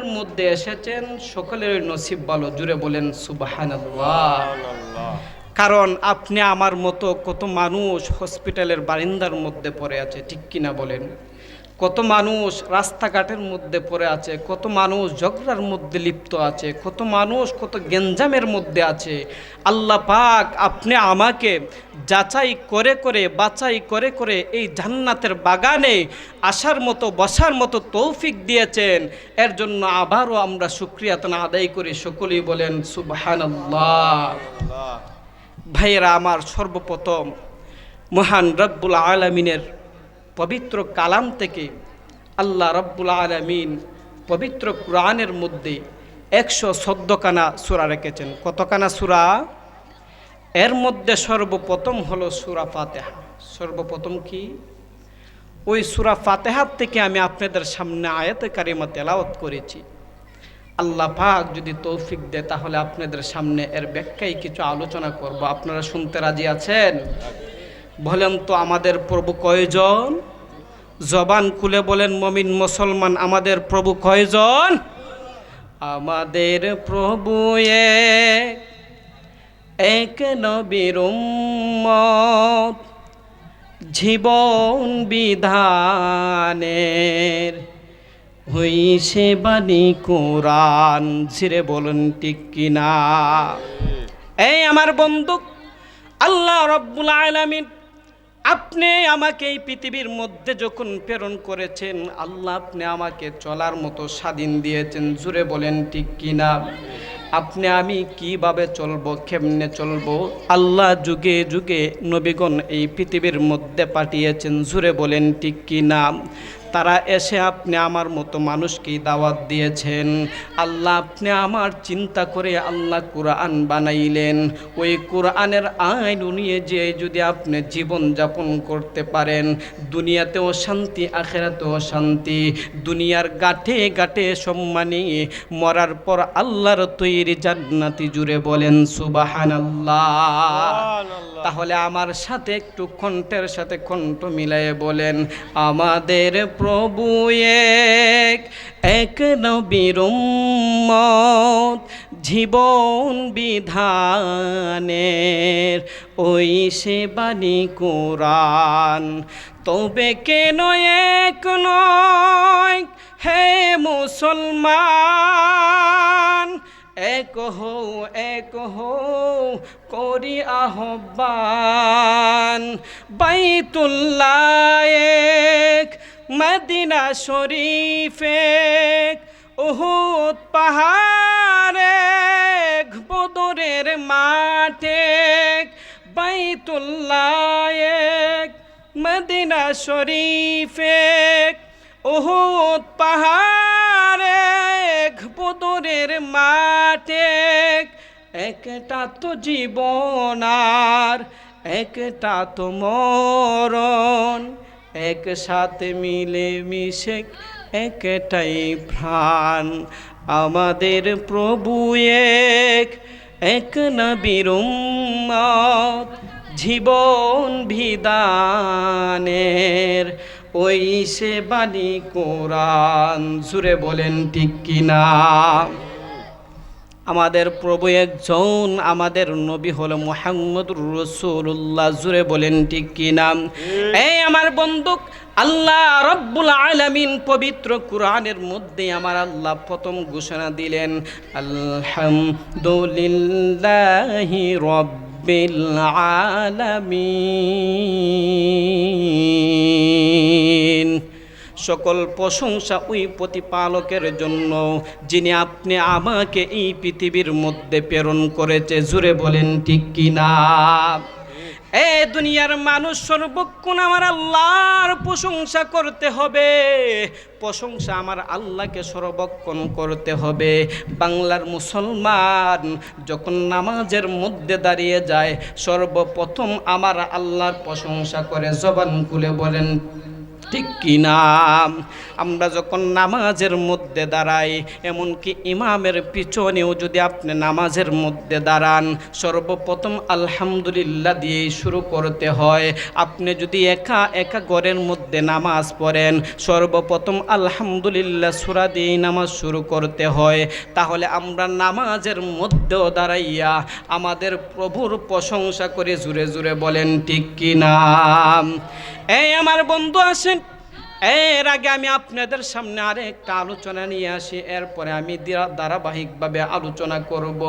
মধ্যে এসেছেন সকলের নসিব বলো জুড়ে বলেন সুবাহান কারণ আপনি আমার মতো কত মানুষ হসপিটালের বারিন্দার মধ্যে পড়ে আছে ঠিক কিনা বলেন? কত মানুষ রাস্তাঘাটের মধ্যে পড়ে আছে, কত মানুষ ঝগড়ার মধ্যে লিপ্ত আছে, কত মানুষ কত গেঞ্জামের মধ্যে আছে। আল্লাহ পাক আপনি আমাকে যাচাই করে করে, বাছাই করে করে এই জান্নাতের বাগানে আসার মতো, বসার মতো তৌফিক দিয়েছেন। এর জন্য আবারও আমরা সুক্রিয়াতনা আদায় করি, সকলেই বলেন সুবহানাল্লাহ। ভাইয়েরা, আমার সর্বপ্রথম মহান রব্বুল আলমিনের পবিত্র কালাম থেকে আল্লাহ রব্বুল আলমিন পবিত্র কোরআনের মধ্যে একশো চোদ্দখানা সুরা রেখেছেন। কতখানা সুরা? এর মধ্যে সর্বপ্রথম হলো সুরা ফাতেহা। সর্বপ্রথম কি? ওই সুরা ফাতেহার থেকে আমি আপনাদের সামনে আয়াতে কারিমা তেলাওয়াত করেছি। আল্লাহ পাক যদি তৌফিক দেয় তাহলে আপনাদের সামনে এর ব্যাখ্যায় কিছু আলোচনা করব। আপনারা শুনতে রাজি আছেন? বলেন তো আমাদের প্রভু কয়জন? জবান খুলে বলেন মমিন মুসলমান আমাদের প্রভু কয়জন? আমাদের প্রভু এক নবীর জীবন বিধানের হইছে বাণী কোরআন। ছিঁড়ে বলুন ঠিক কিনা এই আমার বন্ধু আল্লাহ রব্বুল আলামিন আপনি আমাকে এই পৃথিবীর মধ্যে যখন প্রেরণ করেছেন, আল্লাহ আপনি আমাকে চলার মতো স্বাধীন দিয়েছেন। জুড়ে বলেন, ঠিক কিনা আপনি, আমি কীভাবে চলব, কেমনে চলব? আল্লাহ যুগে যুগে নবীগণ এই পৃথিবীর মধ্যে পাঠিয়েছেন। জুড়ে বলেন, ঠিক কিনা তারা এসে আপনি আমার মতো মানুষকেই দাওয়াত দিয়েছেন। আল্লাহ আপনি আমার চিন্তা করে আল্লাহ কোরআন বানাইলেন। ওই কোরআনের আইন নিয়ে যে যদি আপনি জীবন যাপন করতে পারেন দুনিয়াতেও শান্তি আখেরাতেও শান্তি দুনিয়ার গাঠে গাঠে সম্মানী মরার পর আল্লাহর তৈরি জান্নাতি জুড়ে বলেন সুবাহান তাহলে আমার সাথে একটু কণ্ঠের সাথে কণ্ঠ মিলাই বলেন আমাদের প্রভু এক এক নবীর জীবন বিধানের ওই সে বাণী কোরআন। তবে কেন এক নয়, হে মুসলমান? এক হও এক হও, করি আহ্বান। বাইতুল্লাহ এক মদিনা শরীফে উহুদ পাহাড়ে বদরের মাঠে বাইতুল্লাহ মদিনা শরীফে উহুদ পাহাড়ে বদরের মাঠে একটা তো জীবন আর একটা তো মরণ। একসাথে মিলে মিশে একটাই প্রাণ। আমাদের প্রভু এক এক নবীর জীবন বিদানের ওই সে বাণী কোরআন। জুড়ে বলেন ঠিক কিনা? আমাদের প্রভু একজন, আমাদের নবী হলো মোহাম্মদ রসুল্লাহ জুড়ে বলেন, ঠিক কি নাম এই আমার বন্দুক, আল্লাহ রব্বুল আলামিন পবিত্র কোরআনের মধ্যে আমার আল্লাহ প্রথম ঘোষণা দিলেন, আলহামদুলিল্লাহি রব্বিল আলামিন। সকল প্রশংসা ওই প্রতিপালকের জন্য, যিনি আপনি আমাকে এই পৃথিবীর মধ্যে প্রেরণ করেছে। জুড়ে বলেন, ঠিক কিনা এ দুনিয়ার মানুষ সর্বক্ষণ আমার আল্লাহর প্রশংসা করতে হবে। প্রশংসা আমার আল্লাহকে সর্বক্ষণ করতে হবে। বাংলার মুসলমান যখন নামাজের মধ্যে দাঁড়িয়ে যায়, সর্বপ্রথম আমার আল্লাহর প্রশংসা করে। জবান খুলে বলেন ঠিক কি না আমরা যখন নামাজের মধ্যে দাঁড়াই, এমনকি ইমামের পিছনেও যদি আপনি নামাজের মধ্যে দাঁড়ান, সর্বপ্রথম আলহামদুলিল্লাহ দিয়েই শুরু করতে হয়। আপনি যদি একা একা ঘরের মধ্যে নামাজ পড়েন, সর্বপ্রথম আলহামদুলিল্লাহ সুরা দিয়েই নামাজ শুরু করতে হয়। তাহলে আমরা নামাজের মধ্যেও দাঁড়াইয়া আমাদের প্রভুর প্রশংসা করে জুড়ে জুড়ে বলেন, ঠিক কি না এই আমার বন্ধু আসেন। এর আগে আমি আপনাদের সামনে আরেকটা আলোচনা নিয়ে আসি, এরপরে আমি ধারাবাহিকভাবে আলোচনা করব।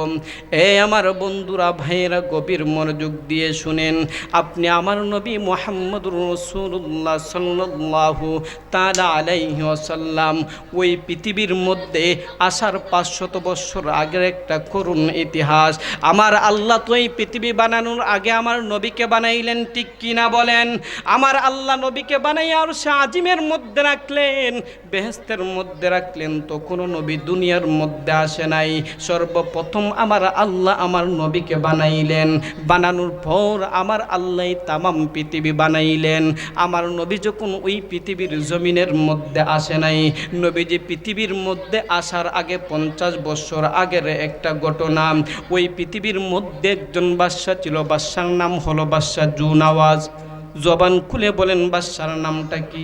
এ আমার বন্ধুরা, ভাইয়েরা, গভীর মনোযোগ দিয়ে শুনেন। আপনি আমার নবী মোহাম্মদ রসুল্লাহ সাল্লাল্লাহু তাআলা আলাইহি ওয়াসাল্লাম, ওই পৃথিবীর মধ্যে আসার পাঁচশত বৎসর আগের একটা করুণ ইতিহাস। আমার আল্লাহ তো এই পৃথিবী বানানোর আগে আমার নবীকে বানাইলেন, ঠিক কিনা বলেন? আমার আল্লাহ নবীকে বানাইয়া আর সে আজিমের মধ্যে রাখলেন বেহেস্তের মধ্যে রাখলেন তো কোনো নবী দুনিয়ার মধ্যে আসে নাই। সর্বপ্রথম আমার আল্লাহ আমার নবীকে বানাইলেন। বানানোর পর আমার আল্লাহ তামাম পৃথিবী বানাইলেন। আমার নবী যখন ওই পৃথিবীর জমিনের মধ্যে আসে নাই নবী যে পৃথিবীর মধ্যে আসার আগে পঞ্চাশ বছর আগের একটা ঘটনা। ওই পৃথিবীর মধ্যে একজন বাদশা ছিল, বাদশার নাম হলো বাদশাহ জুন আওয়াজ। জবান খুলে বলেন, বাদশার নামটা কি?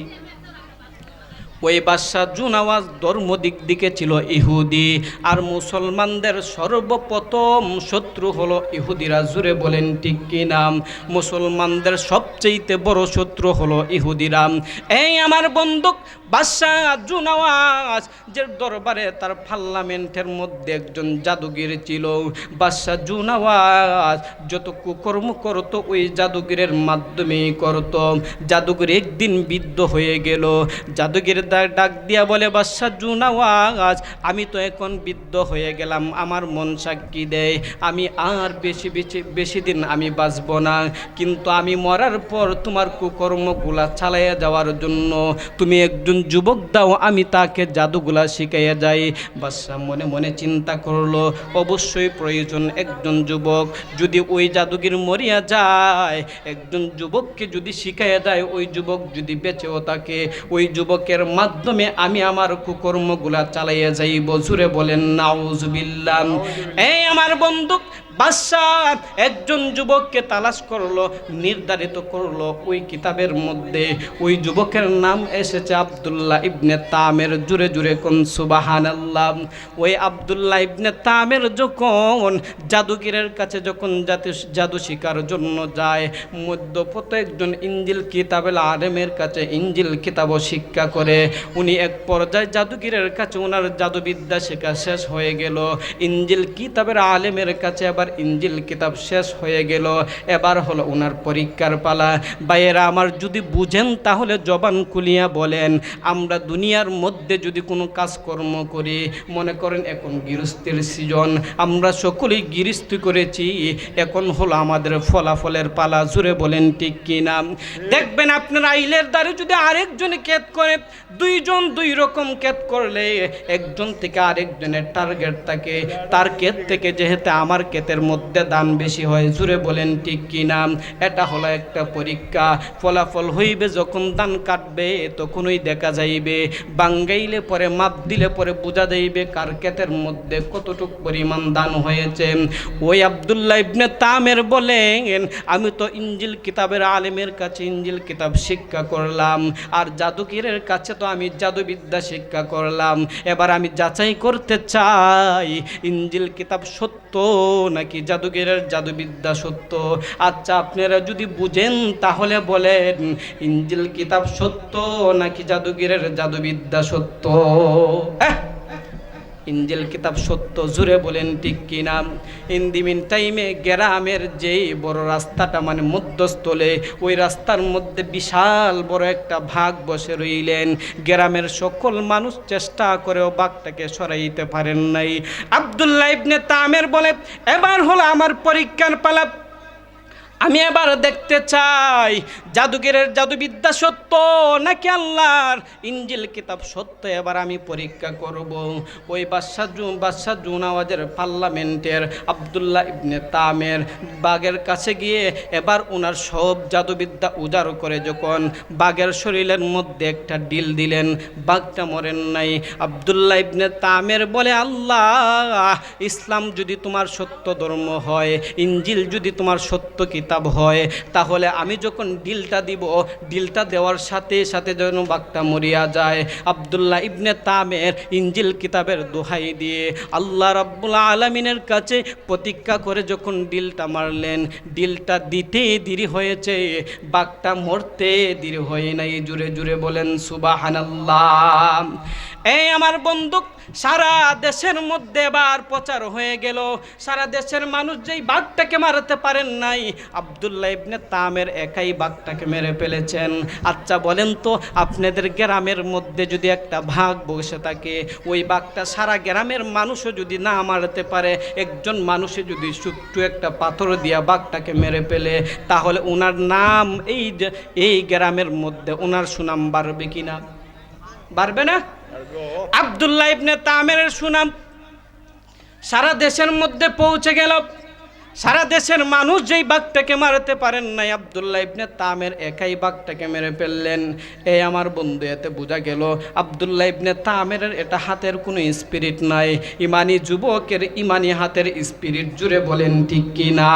ওই বাদশাহ জুনাওয়াজ ধর্ম দিক দিকে ছিল ইহুদি, আর মুসলমানদের সর্বপ্রথম শত্রু হলো ইহুদিরা। জুড়ে বলেন, ঠিক কি নাম? মুসলমানদের সবচেয়ে বড় শত্রু হলো ইহুদিরা। এই আমার বন্দুক বাদশাহ জুনাওয়াজ, যে দরবারে তার পার্লামেন্টের মধ্যে একজন জাদুগির ছিল। বাদশাহ জুনাওয়াজ যত কুকর্ম করতো, ওই জাদুগিরের মাধ্যমেই করত। জাদুগির একদিন বিদ্ধ হয়ে গেল। জাদুগির ডাক দিয়া বলে বাদশাহ জুনাওয়াজ আমি তো এখন বৃদ্ধ হয়ে গেলাম। আমার মন সাক্ষী দেয় আমি আর বেশি বেশি বেশি দিন আমি বাঁচব না। কিন্তু আমি মরার পর তোমার কুকর্মগুলা চালাইয়া যাওয়ার জন্য। তুমি একজন যুবক দাও, আমি তাকে জাদুগুলা শিখাইয়া যাই। বাদশাহ মনে মনে চিন্তা করল, অবশ্যই প্রয়োজন একজন যুবক। যদি ওই জাদুগির মরিয়া যায়, একজন যুবককে যদি শিখাইয়া যায়, ওই যুবক যদি বেঁচেও থাকে, ওই যুবকের মাধ্যমে আমি আমার কুকর্মগুলা চালাইয়া যাইব। জুড়ে বলেন নাউজুবিল্লাহ। এই আমার বন্ধু বাদশাহ একজন যুবককে তালাশ করল, নির্ধারিত করল ওই কিতাবের মধ্যে। ওই যুবকের নাম এসেছে আব্দুল্লাহ ইবনে তামের জুড়ে জুড়ে কোন সুবাহান আল্লাহ ওই আব্দুল্লাহ ইবনে তামের যখন জাদুগিরের কাছে যখন জাতি, জাদু শিকার জন্য যায়, মধ্যপথ একজন ইঞ্জিল কিতাবেল আলেমের কাছে ইঞ্জিল কিতাবও শিক্ষা করে, উনি এক পর্যায়ে জাদুগিরের কাছে ওনার জাদুবিদ্যা শেখা শেষ হয়ে গেল। ইঞ্জিল কিতাবের আলেমের কাছে আবার ইঞ্জিল কিতাব শেষ হয়ে গেল। এবার হলো ওনার পরীক্ষার পালা। বাইরা আমার যদি বুঝেন তাহলে জবান কুলিয়া বলেন, আমরা দুনিয়ার মধ্যে যদি কোনো কাজকর্ম করি, মনে করেন এখন গৃহস্থের সিজন, আমরা সকলেই গৃহস্থী করেছি, এখন হলো আমাদের ফলাফলের পালা। জুড়ে বলেন, ঠিক কি না? দেখবেন আপনার আইলের দ্বারে যদি আরেকজন কেত করে, দুইজন দুই রকম কেত করলে একজন থেকে আরেকজনের টার্গেট থাকে। তার কেত থেকে যেহেতু আমার কেতের মধ্যে দান বেশি হয়। জুড়ে বলেন, ঠিক কি না? এটা হলো একটা পরীক্ষা। ফলাফল হইবে যখন দান কাটবে, তখনই দেখা যাইবে। বাঙ্গাইলে পরে, মাপ দিলে পরে বোঝা যাইবে কার কেতের মধ্যে কতটুক পরিমাণ দান হয়েছে। ওই আবদুল্লাহ ইবনে তামের বলেন, আমি তো ইঞ্জিল কিতাবের আলেমের কাছে ইঞ্জিল কিতাব শিক্ষা করলাম, আর জাদুকিরের কাছে তো আমি জাদুবিদ্যা শিক্ষা করলাম। এবার আমি যাচাই করতে চাই ইঞ্জিল কিতাব সত্য নাকি জাদুকিরের জাদুবিদ্যা সত্য? আচ্ছা আপনারা যদি বুঝেন তাহলে বলেন, ইঞ্জিল কিতাব সত্য নাকি জাদুগিরের জাদুবিদ্যা সত্য? হ্যাঁ। ইঞ্জিল কিতাব সত্য জুড়ে বলেন, ঠিক কিনা ইন দি মিন টাইমে গ্রামের যেই বড় রাস্তাটা মানে মধ্যস্থলে, ওই রাস্তার মধ্যে বিশাল বড় একটা ভাগ বসে রইলেন। গ্রামের সকল মানুষ চেষ্টা করেও বাঘটাকে সরাইতে পারেন নাই। আবদুল্লাহ ইবনে তামের বলে, এবার হলো আমার পরীক্ষার পালা আমি এবার দেখতে চাই জাদুগিরের জাদুবিদ্যা সত্য নাকি আল্লাহর? ইঞ্জিল কিতাব সত্য এবার আমি পরীক্ষা করব। ওই বাদশাহ জু বাদশাহ জুন আওয়াজের পার্লামেন্টের আবদুল্লাহ ইবনে তামের বাঘের কাছে গিয়ে এবার ওনার সব জাদুবিদ্যা উজাড় করে যখন বাঘের শরীরের মধ্যে একটা ডিল দিলেন, বাঘটা মরেন নাই। আবদুল্লাহ ইবনে তামের বলে, আল্লাহ, ইসলাম যদি তোমার সত্য ধর্ম হয় ইঞ্জিল যদি তোমার সত্য কিতাব হয়, তাহলে আমি যখন ডিলটা দিব, ডিলটা দেওয়ার সাথে সাথে যেন বাঘটা মরিয়া যায়। আবদুল্লাহ ইবনে তামের ইঞ্জিল কিতাবের দোহাই দিয়ে আল্লাহ রাব্বুল আলমিনের কাছে প্রতিজ্ঞা করে যখন ডিলটা মারলেন, ডিলটা দিতে দেরি হয়েছে, বাঘটা মরতে দেরি হয় নাই জুড়ে জুড়ে বলেন, সুবাহানাল্লাহ। এই আমার বন্দুক সারা দেশের মধ্যে এবার প্রচার হয়ে গেল। সারা দেশের মানুষ যেই বাঘটাকে মারতে পারেন নাই আবদুল্লাহ ইবনে তামের একাই বাঘটাকে মেরে ফেলেছেন। আচ্ছা বলেন তো আপনাদের গ্রামের মধ্যে যদি একটা ভাগ বসে থাকে ওই বাঘটা সারা গ্রামের মানুষও যদি না মারতে পারে একজন মানুষে যদি ছোট্ট একটা পাথর দিয়া বাঘটাকে মেরে ফেলে তাহলে ওনার নাম এই এই গ্রামের মধ্যে ওনার সুনাম বাড়বে কিনা বাড়বে না? আবদুল্লাহ ইবনে তামেরের সুনাম সারা দেশের মধ্যে পৌঁছে গেল। সারা দেশের মানুষ যেই বাঘটাকে মারতে পারেন নাই, আবদুল্লাহ ইবনে তামের একাই বাঘটাকে মেরে ফেললেন। এই আমার বন্ধু, এতে বোঝা গেল আবদুল্লাহ ইবনে তামের এটা হাতের কোনো স্পিরিট নাই। ইমানি যুবকের ইমানি হাতের স্পিরিট জুড়ে বলেন, ঠিক কি না?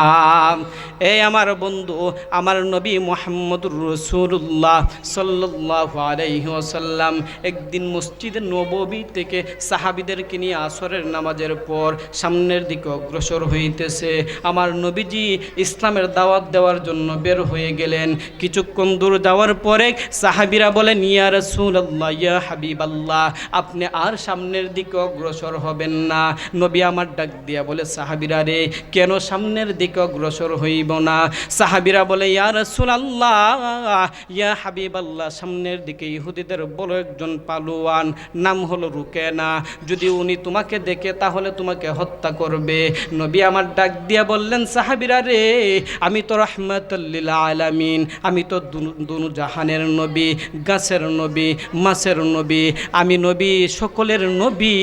এই আমার বন্ধু, আমার নবী মোহাম্মদুর রসুল্লাহ সাল্লাহ আলাইহি ওয়াসাল্লাম একদিন মসজিদে নববী থেকে সাহাবিদেরকে নিয়ে আসরের নামাজের পর সামনের দিকে অগ্রসর হইতেছে। আমার নবীজি ইসলামের দাওয়াত দেওয়ার জন্য বের হয়ে গেলেন। কিছুক্ষণ দূর যাওয়ার পরে সাহাবিরা বলেন, ইয়া রাসূলুল্লাহ, ইয়া হাবিবাল্লাহ, আপনি আর সামনের দিকে অগ্রসর হবেন না। নবী আমার ডাক দিয়া বলে, সাহাবিরা রে, কেন সামনের দিকে অগ্রসর হইব না? সাহাবিরা বলে, ইয়া রাসূলুল্লাহ, ইয়া হাবিবাল্লাহ, সামনের দিকে ইহুদিদের বড় একজন পালোয়ান, নাম হলো রুকেনা। যদি উনি তোমাকে দেখে, তাহলে তোমাকে হত্যা করবে। নবী আমার ডাক দিয়া বললেন, সাহাবিরা রে, আমি তো রহমতুল্লিল আলামিন, আমি তো দুনু- জাহানের নবী, গাছের নবী, মাছের নবী, আমি নবী সকলের নবী,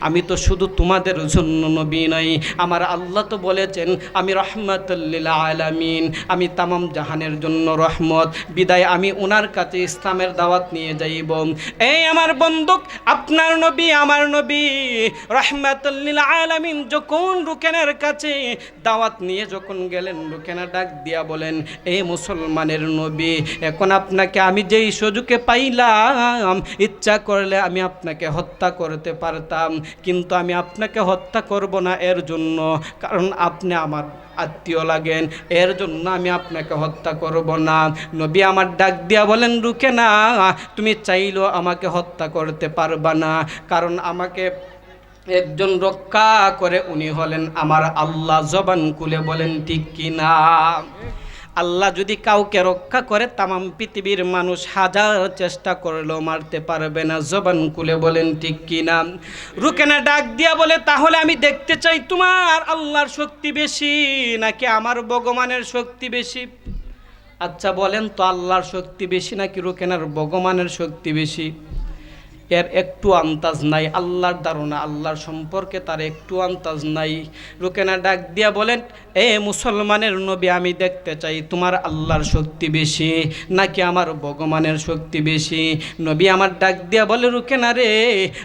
আমি তো শুধু তোমাদের জন্য নবী নই। আমার আল্লাহ তো বলেছেন, আমি রহমতুল্লিল আলামিন, আমি তামাম জাহানের জন্য রহমত। বিদায় আমি ওনার কাছে ইসলামের দাওয়াত নিয়ে যাইব। এই আমার বন্দুক, আপনার নবী, আমার নবী রহমাতুল্লিল আলামিন যখন রুকেনের কাছে দাওয়াত নিয়ে যখন গেলেন রুকেনা ডাক দিয়া বলেন এই মুসলমানের নবী, এখন আপনাকে আমি যেই সুযোগে পাইলাম, ইচ্ছা করলে আমি আপনাকে হত্যা করতে পারতাম, কিন্তু আমি আপনাকে হত্যা করব না এর জন্য, কারণ আপনি আমার আত্মীয় লাগেন, এর জন্য আমি আপনাকে হত্যা করব না। নবী আমার ডাক দিয়া বলেন রুকে না তুমি চাইলেও আমাকে হত্যা করতে পারবা না, কারণ আমাকে একজন রক্ষা করে উনি হলেন আমার আল্লাহ জবান কুলে বলেন, ঠিক কিনা আল্লাহ যদি কাউকে রক্ষা করে, তামাম পৃথিবীর মানুষ হাজার চেষ্টা করলেও মারতে পারবে না। জবান কুলে বলেন, ঠিক কিনা রুকেনা ডাক দিয়া বলে, তাহলে আমি দেখতে চাই তোমার আল্লাহর শক্তি বেশি নাকি আমার ভগবানের শক্তি বেশি? আচ্ছা বলেন তো, আল্লাহর শক্তি বেশি নাকি রুকেনার ভগবানের শক্তি বেশি? এর একটু আন্তাজ নাই, আল্লাহর ধারণা, আল্লাহর সম্পর্কে তার একটু আন্তাজ নাই। রুকেনা ডাক দিয়া বলেন, এ মুসলমানের নবী, আমি দেখতে চাই তোমার আল্লাহর শক্তি বেশি, নাকি আমার ভগবানের শক্তি বেশি? নবী আমার ডাক দিয়া বলে রুকেনা রে,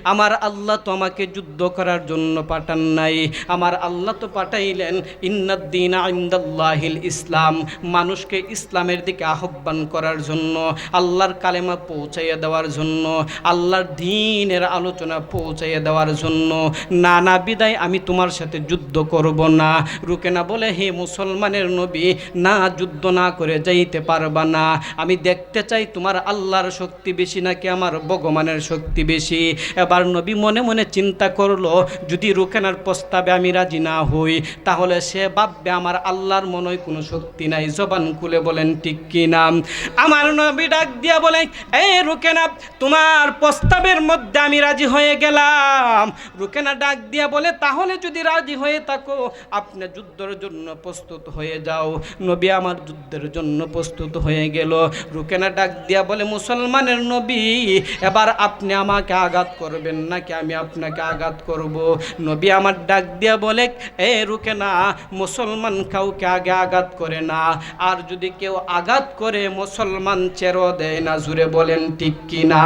আমার আল্লাহ তো আমাকে যুদ্ধ করার জন্য পাঠান নাই। আমার আল্লাহ তো পাঠাইলেন, ইন্নাদ্দিন আইন্দাল্লাহিল ইসলাম, মানুষকে ইসলামের দিকে আহ্বান করার জন্য, আল্লাহর কালেমা পৌঁছাইয়া দেওয়ার জন্য, আল্লাহর দিনের আলোচনা পৌঁছাইয়া দেওয়ার জন্য, নানা বিদায় আমি তোমার সাথে যুদ্ধ করব না। রুকেনা বলে, হে মুসলমানের নবী, না যুদ্ধ না করে যাইতে পারবা না। আমি দেখতে চাই তোমার আল্লাহর শক্তি বেশি নাকি আমার ভগবানের শক্তি বেশি। এবার নবী মনে মনে চিন্তা করল, যদি রুকেনার প্রস্তাবে আমি রাজি না হই, তাহলে সে ভাববে আমার আল্লাহর মনে কোনো শক্তি নাই। জবান খুলে বলেন, ঠিক কি নাম আমার নবী ডাক দিয়া বলে, এই রুকেনা, তোমার প্রস্তাব সবের মধ্যে আমি রাজি হয়ে গেলাম। রুকেনা ডাক দিয়া বলে, তাহলে যদি রাজি হয়ে থাকো, আপনি যুদ্ধের জন্য প্রস্তুত হয়ে যাও। নবী আমার যুদ্ধের জন্য প্রস্তুত হয়ে গেল। রুকেনা ডাক দিয়া বলে, মুসলমানের নবী, এবার আপনি আমাকে আঘাত করবেন নাকি আমি আপনাকে আঘাত করব? নবী আমার ডাক দিয়া বলে, এ রুকেনা, মুসলমান কাউকে আগে আঘাত করে না। আর যদি কেউ আঘাত করে, মুসলমান চেরো দেয় না। জুড়ে বলেন, ঠিক কিনা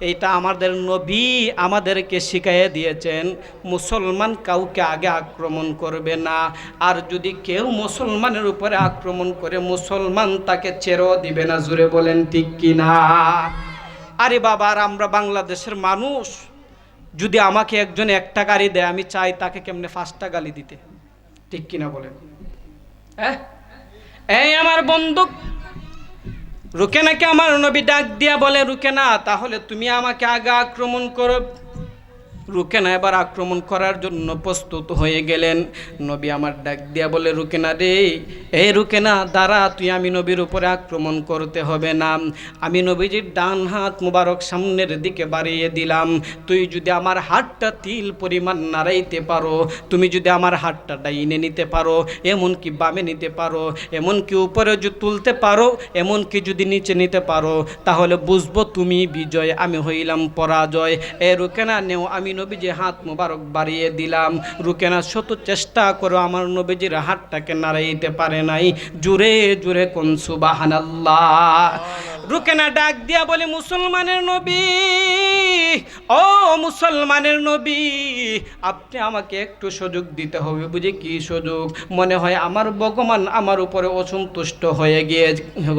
এইটা আমাদের নবী আমাদেরকে শিখাইয়ে দিয়েছেন, মুসলমান কাউকে আগে আক্রমণ করবে না। আর যদি কেউ মুসলমানের উপরে আক্রমণ করে, মুসলমান তাকে চেরো দিবে না জুড়ে বলেন ঠিক কিনা? আরে বাবা, আর আমরা বাংলাদেশের মানুষ, যদি আমাকে একজন একটা গাড়ি দেয়, আমি চাই তাকে কেমনে পাঁচটা গালি দিতে? ঠিক কিনা বলেন? হ্যাঁ? এই আমার বন্দুক রুকেনাকে আমার নবী ডাক দিয়া বলে রুকেনা তাহলে তুমি আমাকে আগে আক্রমণ করো। রুকেনা এবার আক্রমণ করার জন্য প্রস্তুত হয়ে গেলেন। নবী আমার ডাক দিয়া বলে, রুকেনা রে এই রুকেনা, দাঁড়া, তুই আমি নবীর উপরে আক্রমণ করতে হবে না। আমি নবীজির ডান হাত মুবারক সামনের দিকে বাড়িয়ে দিলাম। তুই যদি আমার হাতটা তিল পরিমাণ নাড়াইতে পারো, তুমি যদি আমার হাতটা ডাইনে নিতে পারো, এমনকি বামে নিতে পারো, এমনকি উপরে তুলতে পারো, এমনকি যদি নিচে নিতে পারো, তাহলে বুঝব তুমি বিজয়, আমি হইলাম পরাজয়। এ রুকেনা, নেও, আমি নবীজি হাত মোবারক বাড়িয়ে দিলাম। রুকেনা, শত চেষ্টা করো আমার নবীজির হাতটাকে নাড়াইতে পারে নাই। জুরে জুরে কোন সুবাহানাল্লাহ। রুকেনা ডাক দিয়া বলে, মুসলমানের নবী, ও মুসলমানের নবী, আপনি আমাকে একটু সুযোগ দিতে হবে। বুঝি কি সুযোগ? মনে হয় আমার ভগবান আমার উপরে অসন্তুষ্ট হয়ে গিয়ে,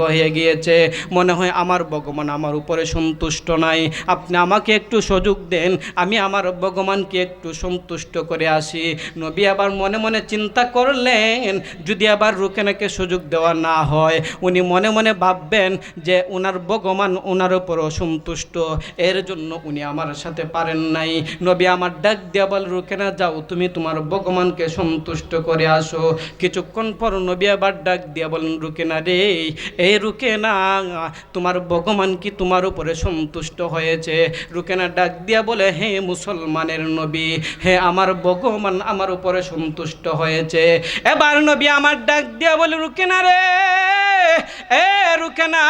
হয়ে গিয়েছে। মনে হয় আমার ভগবান আমার উপরে সন্তুষ্ট নাই। আপনি আমাকে একটু সুযোগ দেন, আমি আমার ভগবানকে একটু সন্তুষ্ট করে আসি। নবী আবার মনে মনে চিন্তা করলেন, যদি আবার রুকেনাকে সুযোগ দেওয়া না হয়, উনি মনে মনে ভাববেন যে ওনার ভগবান ওনার উপর অসন্তুষ্ট। এর জন্য উনি আমার সাথে পারেন নাই। নবী আমার ডাক দিয়া বল রুকেনা যাও, তুমি তোমার ভগবানকে সন্তুষ্ট করে আসো। কিছুক্ষণ পর নবী আবার ডাক দিয়া বলেন রুকেনা রে এই রুকেনা, তোমার ভগবান কি তোমার উপরে সন্তুষ্ট হয়েছে? রুকেনা ডাক দিয়া বলে, হে মুসলমানের নবী, হে আমার ভগবান আমার উপরে সন্তুষ্ট হয়েছে। এবার নবী আমার ডাক দিয়া বলে, রুকেনা রে, এ রুকেনা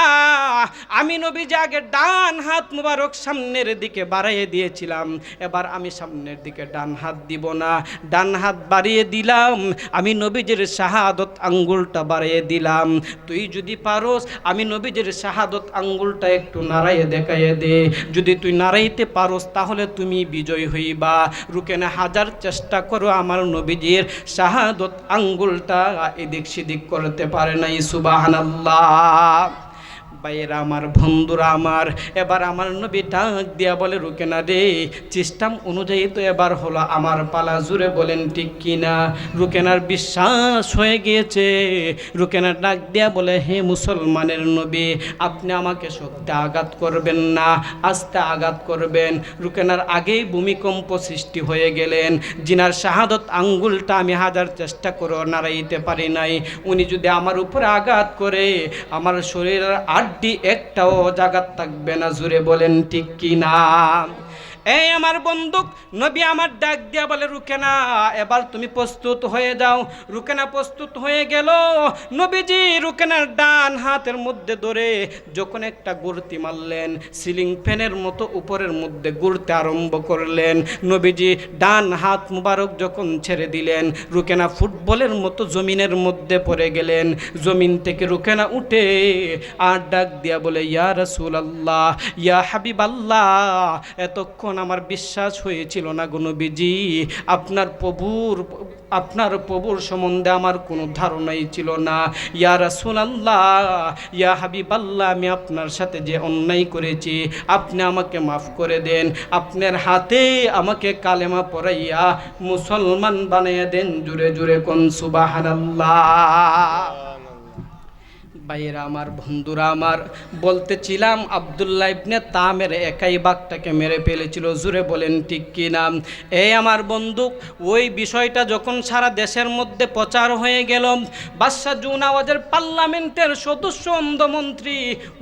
আমি নবী যে আগে ডান হাত মুবারক সামনের দিকে বাড়াইয়ে দিয়েছিলাম, এবার আমি সামনের দিকে ডান হাত দিব না। ডান হাত বাড়িয়ে দিলাম, আমি নবীজের শাহাদত আঙ্গুলটা বাড়িয়ে দিলাম। তুই যদি পারোস, আমি নবীজের শাহাদত আঙ্গুলটা একটু নাড়াইয়ে দেখাইয়ে দে। যদি তুই নাড়াইতে পারোস, তাহলে তুমি বিজয় হইবা। রুকেনা হাজার চেষ্টা করো, আমার নবীজির শাহাদত আঙ্গুলটা এদিক সেদিক করতে পারে নাই, সুবাহানাল্লাহ। ভাইয়েরা আমার, বন্ধুরা আমার। এবার আমার নবী ডাক দিয়া বলে রুকে না রে সিস্টেম অনুযায়ী তো এবার হলো আমার পালা। জুড়ে বলেন, ঠিক কিনা রুকেনার বিশ্বাস হয়ে গিয়েছে। রুকেনার ডাক দিয়া বলে, হে মুসলমানের নবী, আপনি আমাকে সত্যি আঘাত করবেন না, আস্তে আঘাত করবেন। রুকেনার আগেই ভূমিকম্প সৃষ্টি হয়ে গেলেন। জিনার শাহাদত আঙ্গুলটা আমি হাজার চেষ্টা করে নাড়াইতে পারি নাই। উনি যদি আমার উপরে আঘাত করে, আমার শরীরের আড্ডি একটাও জাগাত থাকবে না জুড়ে বলেন ঠিক কি না এই আমার বন্দুক, নবী আমার ডাক দিয়া বলে, রুকেনা, এবার তুমি প্রস্তুত হয়ে যাও। রুকেনা প্রস্তুত হয়ে গেল। নবীজি রুকেনার ডান হাতের মধ্যে ধরে যখন একটা গুরতি মারলেন, সিলিং ফ্যানের মতো উপরের মধ্যে গুড়তে আরম্ভ করলেন। নবীজি ডান হাত মুবারক যখন ছেড়ে দিলেন, রুকেনা ফুটবলের মতো জমিনের মধ্যে পড়ে গেলেন। জমিন থেকে রুকেনা উঠে আর ডাক দিয়া বলে, ইয়া রসুল আল্লাহ ইয়া হাবিব আল্লাহ এতক্ষণ আমার বিশ্বাস হয়েছিল না গনবীজি আপনার প্রভুর আপনার প্রভুর সম্বন্ধে আমার কোনো ধারণাই ছিল না। ইয়া রাসুল আল্লাহ ইয়া হাবিব আল্লাহ আমি আপনার সাথে যে অন্যায় করেছি, আপনি আমাকে মাফ করে দেন। আপনার হাতে আমাকে কালেমা পড়াইয়া মুসলমান বানিয়ে দেন জুড়ে জুড়ে কোন সুবাহান আল্লাহ ভাইয়েরা, আমার বন্ধুরা, আমার বলতেছিলাম, আবদুল্লাহ ইবনে তামের একাই বাঘটাকে মেরে ফেলেছিল। জুড়ে বলেন, ঠিক কি নাম এই আমার বন্দুক, ওই বিষয়টা যখন সারা দেশের মধ্যে প্রচার হয়ে গেল বাদশাহ জুন আওয়াজের পার্লামেন্টের সদস্য অন্ধমন্ত্রী,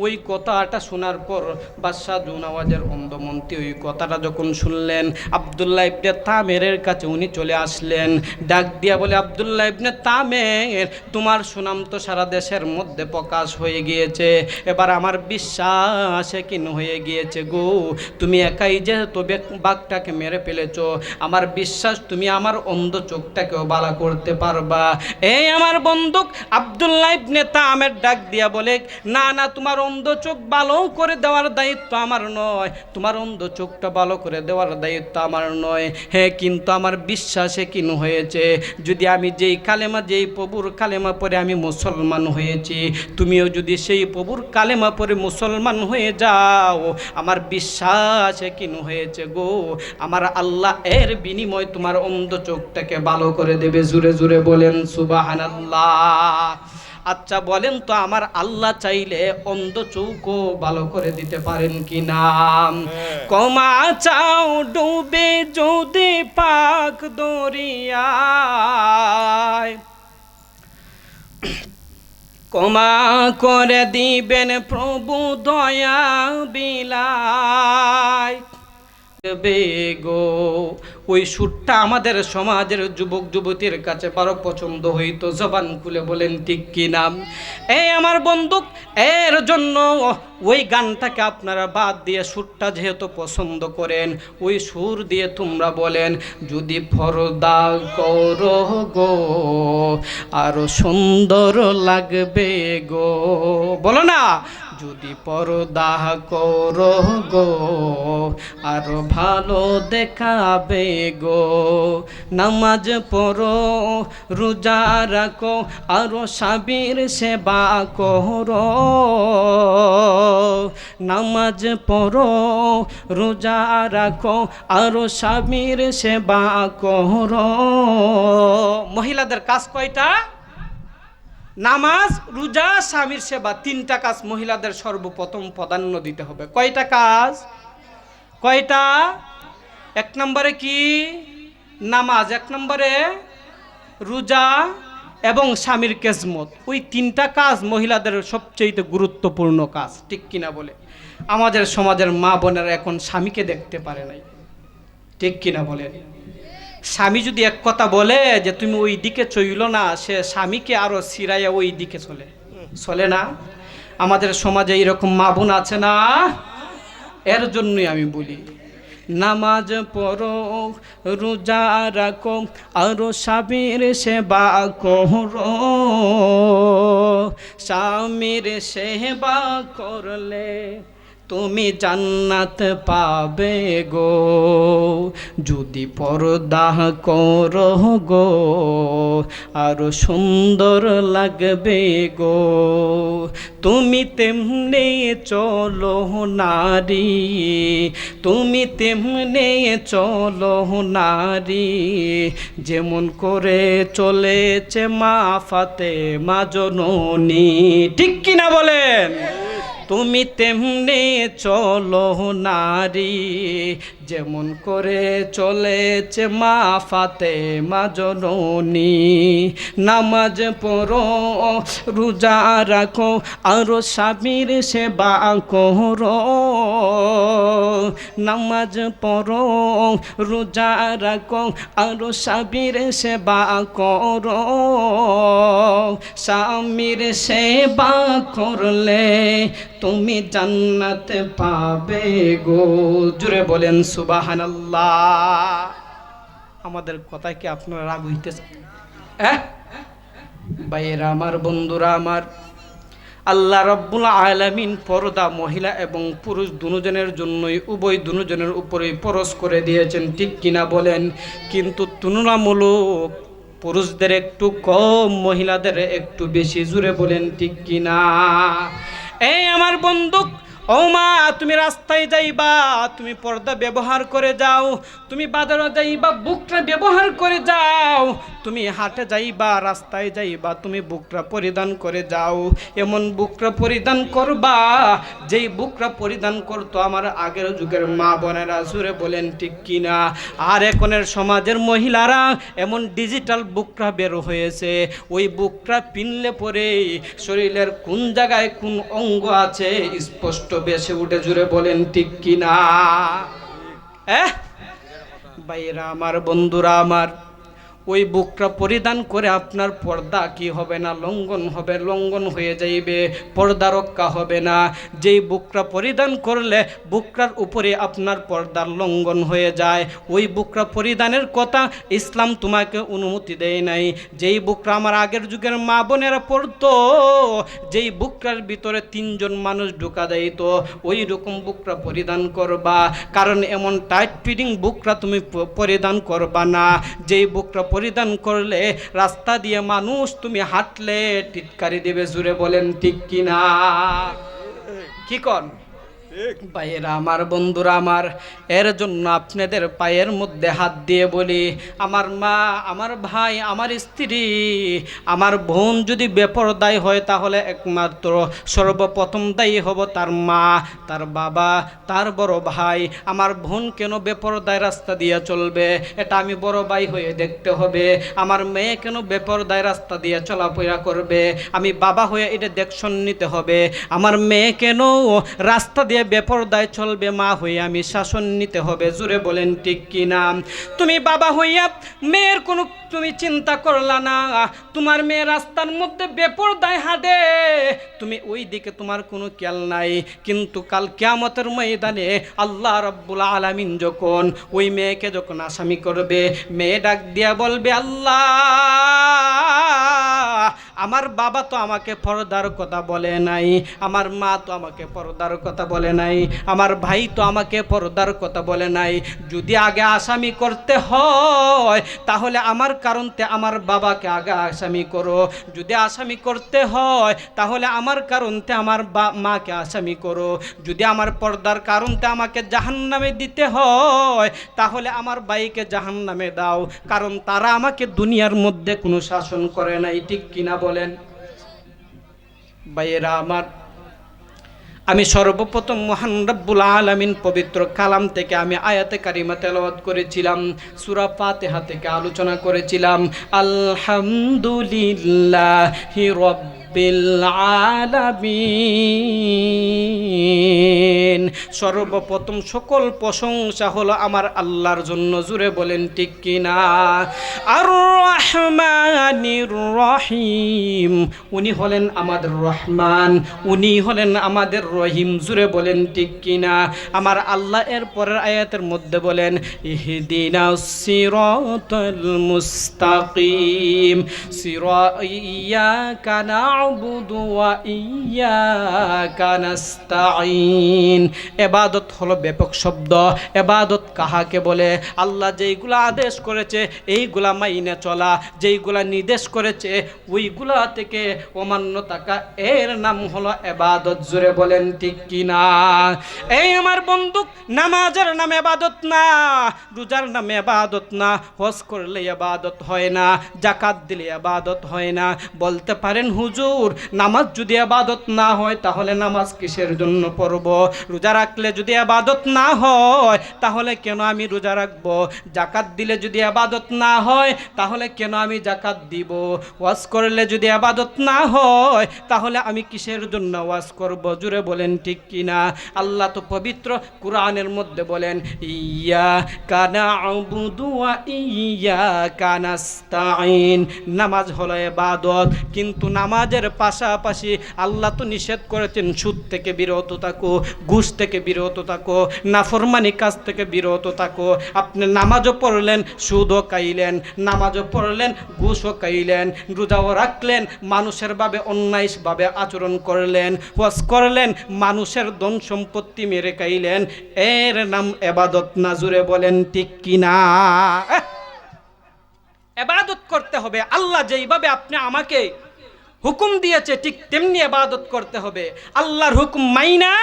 ওই কথাটা শোনার পর বাদশাহ জুন আওয়াজের অন্ধমন্ত্রী ওই কথাটা যখন শুনলেন, আবদুল্লাহ ইবনে তামেরের কাছে উনি চলে আসলেন। ডাক দিয়া বলে, আবদুল্লাহ ইবনে তামের, তোমার সুনাম তো সারা দেশের মধ্যে প্রকাশ হয়ে গিয়েছে। এবার আমার বিশ্বাসে কিন হয়ে গিয়েছে গো। তুমি একাই যেহেতু বাঘটাকে মেরে ফেলেছ, আমার বিশ্বাস তুমি আমার অন্ধ চোখটাকেও বালা করতে পারবা। এই আমার বন্দুক আবদুল্লাহ ইবনে তামের ডাক দিয়া বলে, না না, তোমার অন্ধ চোখ ভালো করে দেওয়ার দায়িত্ব আমার নয়। তোমার অন্ধ চোখটা ভালো করে দেওয়ার দায়িত্ব আমার নয়। হ্যাঁ কিন্তু আমার বিশ্বাসে কিন হয়েছে। যদি আমি যেই কালেমা, যেই প্রভুর কালেমা পরে আমি মুসলমান হয়েছি তুমিও যদি সেই প্রভুর কালেমা পরে মুসলমান হয়ে যাও আমার বিশ্বাস কিন হয়েছে গো। আমার আল্লাহ এর বিনিময় তোমার অন্ধ চোখটাকে ভালো করে দেবে। জুড়ে জুড়ে বলেন সুবাহানাল্লাহ। আচ্ছা বলেন তো আমার আল্লাহ চাইলে অন্ধ চৌকো ভালো করে দিতে পারেন কি নাম কমা চাও ডুবে যদি পাক দরিয়ায়। ক্ষমা করে দিবেন প্রভু দয়া বিলায় বেগো ওই সুরটা আমাদের সমাজের যুবক, যুবতীর কাছে বড় পছন্দ হইতো। জবান খুলে বলেন, ঠিক কি নাম? এই আমার বন্দুক, এর জন্য ওই গানটাকে আপনারা বাদ দিয়ে সুরটা যেহেতু পছন্দ করেন, ওই সুর দিয়ে তোমরা বলেন, যদি ফরদা করো গো, আরও সুন্দর লাগবে গো। বলো না যদি পরদা করো গো, আরও ভালো দেখাবে গো। নামাজ পড়ো, রোজা রাখো, আরও সাবির সেবা করো। নামাজ পড়ো, রোজা রাখো, আরও সাবির সেবা করো। মহিলাদের কাজ কয়টা? নামাজ, রোজা, স্বামীর সেবা, তিনটা কাজ মহিলাদের সর্বপ্রথম প্রাধান্য দিতে হবে। কয়টা কাজ? কয়টা? এক নম্বরে কি? নামাজ। এক নম্বরে রোজা এবং স্বামীর কেসমত ওই তিনটা কাজ মহিলাদের সবচেয়ে গুরুত্বপূর্ণ কাজ। ঠিক কিনা বলে? আমাদের সমাজের মা বোনেরা এখন স্বামীকে দেখতে পারে নাই। ঠিক কিনা বলেন স্বামী যদি এক কথা বলে যে তুমি ওই দিকে চইল না, সে স্বামীকে আরও সিরাইয়া ওই দিকে চলে। চলে না? আমাদের সমাজে এরকম মা বোন আছে না? এর জন্যই আমি বলি, নামাজ পড়ো, রোজা রাখো, আরও স্বামীর সেবা করো। স্বামীর সেবা করলে তুমি জান্নাত পাবে গো। যদি পর্দা করো গো, আরও সুন্দর লাগবে গো। তুমি তেমনে চলো নারী, তুমি তেমনে চলো নারী। যেমন করে চলেছে মা ফাতে মা জননী, ঠিক কিনা বলেন? তুমি তেমনি চলো নারী। যেমন করে চলেছে মা ফাতে মা নামাজ পড়ো, রোজা রাখো, আরও স্বামীর সেবা করো। নামাজ পড়ো, রোজা রাখো, আরও স্বামীর সেবা করো। স্বামীর সেবা করলে তুমি জান্নাত পাবে গো। জুড়ে বলেন সুবাহানাল্লাহ। আমাদের কথায় কি আপনারা রাগ হইতেছে হ্যাঁ? আমার, বন্ধুরা আমার, আল্লাহ রব্বুল আলামিন পর্দা মহিলা এবং পুরুষ দুজনের জন্যই, উভয় দুজনের উপরেই পরশ করে দিয়েছেন, ঠিক কিনা বলেন? কিন্তু তুলনামূলক পুরুষদের একটু কম, মহিলাদের একটু বেশি। জুড়ে বলেন, ঠিক কিনা? এই আমার বন্দুক ও মা তুমি রাস্তায় যাইবা, তুমি পর্দা ব্যবহার করে যাও, তুমি বাজারে যাইবা, বুকটা ব্যবহার করে যাও, তুমি হাটে যাইবা, রাস্তায় যাইবা, তুমি বুকরা পরিধান করে যাও। এমন বুকরা পরিধান করবা, যেই বুকরা পরিধান করতো আমার আগের যুগের মা বোনেরা সুরে বলেন, ঠিক কিনা আর এখনের সমাজের মহিলারা এমন ডিজিটাল বুকরা বের হয়েছে, ওই বুকরা পিনলে পরে শরীরের কোন জায়গায় কোন অঙ্গ আছে, স্পষ্ট বেশে উঠে জুড়ে বলেন ঠিক কিনা? বাইরা আমার বন্ধুরা আমার। ওই বুকটা পরিধান করে আপনার পর্দা কি হবে না? লঙ্ঘন হবে, লঙ্ঘন হয়ে যাইবে, পর্দা রক্ষা হবে না। যেই বুকটা পরিধান করলে বুকটার উপরে আপনার পর্দার লঙ্ঘন হয়ে যায়। ওই বুকটা পরিধানের কথা ইসলাম তোমাকে অনুমতি দেয় নাই। যেই বুকটা আমার আগের যুগের মা বোনেরা পড়তো, যেই বুকটার ভিতরে তিনজন মানুষ ঢুকা যাইত ওই রকম বুকটা পরিধান করবা। কারণ এমন টাইট ফিটিং বুকটা তুমি পরিধান করবা না। যেই বুকটা পরিধান করলে, রাস্তা দিয়ে মানুষ তুমি হাঁটলে, টিটকারি দেবে জুড়ে বলেন ঠিক কিনা? কি কন? ভাইয়েরা, আমার বন্ধুরা, আমার, এর জন্য আপনাদের পায়ের মধ্যে হাত দিয়ে বলি, আমার মা, আমার ভাই, আমার স্ত্রী, আমার বোন যদি বেপরদায় হয় তাহলে একমাত্র সর্বপ্রথম দায়ী হব তার মা, তার বাবা, তার বড় ভাই। আমার বোন কেন বেপরদায় রাস্তা দিয়ে চলবে? এটা আমি বড় ভাই হয়ে দেখতে হবে। আমার মেয়ে কেন বেপরদায় রাস্তা দিয়ে চলাফেরা করবে? আমি বাবা হয়ে এটা দেখশন নিতে হবে। আমার মেয়ে কেন রাস্তা দিয়ে বেপরদায় চলবে মা হয়ে আমি শাসন নিতে হবে। জুড়ে বলেন, ঠিক কি না? তুমি বাবা হইয়া মেয়ের কোনো তুমি চিন্তা করলা না। তোমার মেয়ে রাস্তার মধ্যে বেপরদায় হাঁটে। তুমি ওই দিকে তোমার কোনো খেয়াল নাই। কিন্তু কাল কিয়ামতের ময়দানে আল্লাহ রব্বুল আলামিন যখন ওই মেয়েকে যখন আসামি করবে, মেয়ে ডাক দিয়া বলবে, আল্লাহ! আমার বাবা তো আমাকে পর্দার কথা বলে নাই, আমার মা তো আমাকে পর্দার কথা বলে নাই, আমার ভাই তো আমাকে পর্দার কথা বলে নাই। যদি আগে আসামি করতে হয়, তাহলে আমার কারণতে আমার বাবাকে আগে আসামি করো। যদি আসামি করতে হয়, তাহলে আমার কারণতে আমার মাকে আসামি করো। যদি আমার পর্দার কারণতে আমাকে জাহান্নামে দিতে হয়, তাহলে আমার ভাইকে জাহান্নামে দাও। কারণ তারা আমাকে দুনিয়ার মধ্যে কোনো শাসন করে নাই, ঠিক কিনা বলেন? ভাইয়েরা আমার, আমি সর্বপ্রথম মহান রব্বুল আলমিন পবিত্র কালাম থেকে আমি আয়াতে কারিমা তেলাওয়াত করেছিলাম, সুরা পাতে থেকে আলোচনা করেছিলাম। আলহামদুলিল্লাহি রব্বিল আলামিন। সর্বপ্রথম সকল প্রশংসা হলো আমার আল্লাহর জন্য। জুড়ে বলেন, ঠিক কিনা? আর রহমানির রহিম। উনি হলেন আমাদের রহমান। উনি হলেন আমাদের রহিম। জুড়ে বলেন, ঠিক কিনা? আমার আল্লাহ এর পরের আয়াতের মধ্যে বলেন ইহদিনা সিরাতাল মুস্তাকিম। সিরা ইয়াকা না'বুদু ওয়া ইয়াকা নাস্তাঈন। এবাদত হলো ব্যাপক শব্দ। এবাদত কাহাকে বলে? আল্লাহ যেইগুলা আদেশ করেছে, এইগুলা মাইনে চলা। যেইগুলা নির্দেশ করেছে, ওইগুলা থেকে অমান্য থাকা এর নাম হলো এবাদত। জুড়ে বলেন, ঠিক কিনা? এই আমার বন্দুক, নামাজের নাম এবাদত না। রোজার নাম এবাদত না। হজ করলে এবাদত হয় না। জাকাত দিলে এবাদত হয় না। বলতে পারেন, হুজুর নামাজ যদি আবাদত না হয়, তাহলে নামাজ কিসের জন্য পড়ব? রোজা রাখলে যদি আবাদত না হয়, তাহলে কেন আমি রোজা রাখব? জাকাত দিলে যদি আবাদত না হয়, তাহলে কেন আমি জাকাত দিব? ওয়াজ করলে যদি আবাদত না হয়, তাহলে আমি কিসের জন্য ওয়াজ করব? জুড়ে বলেন ঠিক কিনা? আল্লাহ তো পবিত্র কোরআনের মধ্যে বলেন, ইয়া কানা আবুদু ওয়া ইয়া কানাস্তাইন নামাজ হলো এবাদত, কিন্তু নামাজের পাশাপাশি আল্লাহ তো নিষেধ করেছেন, সুদ থেকে বিরত থাকো, ঘুষ থেকে বিরত থাকো, নাফরমানি কাজ থেকে বিরত থাকো। আপনি নামাজও পড়লেন, সুদও খাইলেন, নামাজও পড়লেন, ঘুষও খাইলেন, রোজাও রাখলেন, মানুষের ভাবে অন্যায়ভাবে আচরণ করলেন হজ করলেন, মানুষের ধন সম্পত্তি মেরে কাইলেন এর নাম এবাদত নাজুরে বলেন ঠিক কিনা? এবাদত করতে হবে। আল্লাহ যেইভাবে আপনি আমাকে হুকুম দিয়েছে, ঠিক তেমনি এবাদত করতে হবে। আল্লাহর হুকুম মাইনা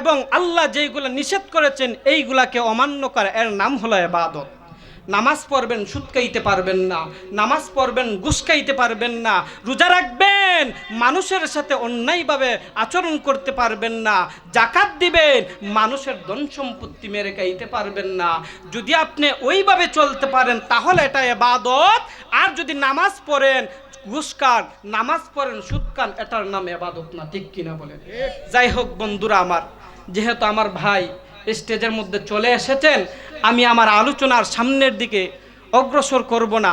এবং আল্লাহ যেইগুলো নিষেধ করেছেন, এইগুলাকে অমান্য করা। এর নাম হলো এবাদত নামাজ পড়বেন, সুদ খাইতে পারবেন না। নামাজ পড়বেন খাইতে পারবেন না। রোজা রাখবেন, মানুষের সাথে অন্যায়ভাবে আচরণ করতে পারবেন না। জাকাত দিবেন, মানুষের ধন সম্পত্তি মেরে খাইতে পারবেন না। যদি আপনি ওইভাবে চলতে পারেন, তাহলে এটা এবাদত আর যদি নামাজ পড়েন ঘুষকান নামাজ পড়েন সুদ খান এটার নাম এবাদত না, ঠিক কিনা বলেন? যাই হোক বন্ধুরা আমার, যেহেতু আমার ভাই স্টেজের মধ্যে চলে এসেছেন, আমি আমার আলোচনার সামনের দিকে অগ্রসর করব না।